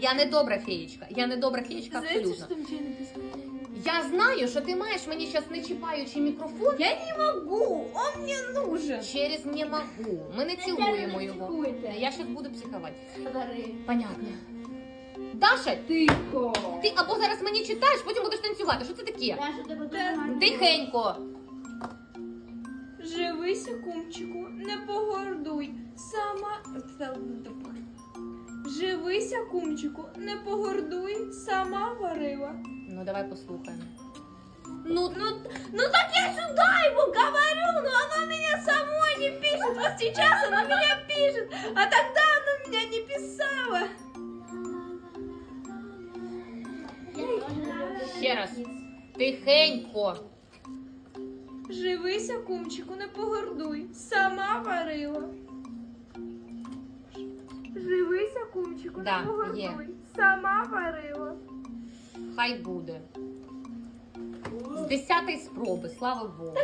Я не добра феєчка. Я не добра феєчка абсолютно. Я знаю, що ти маєш мені зараз не чіпаючи мікрофон. Я не могу, он мне нужен. Через не могу. Ми не цілуємо його. Я зараз буду психувати. Понятно. Даша, Тихо. ти або зараз мені читаєш, потім будеш танцювати. Що це таке? Тихенько. Живися, кумчику, не погордуй. Сама. Живися, кумчику, не погордуй, сама варила. Ну давай послухаємо. Ну, ну, ну так я сюда ему говорю, но оно меня самой не пишет. Вот сейчас оно меня пишет, а тогда оно меня не писало. Ще раз. Тихенько. Живися, кумчику, не погордуй, сама варила. Живися, Да, не погордуй, є. сама варила. Хай буде. З десятої спроби, слава Богу.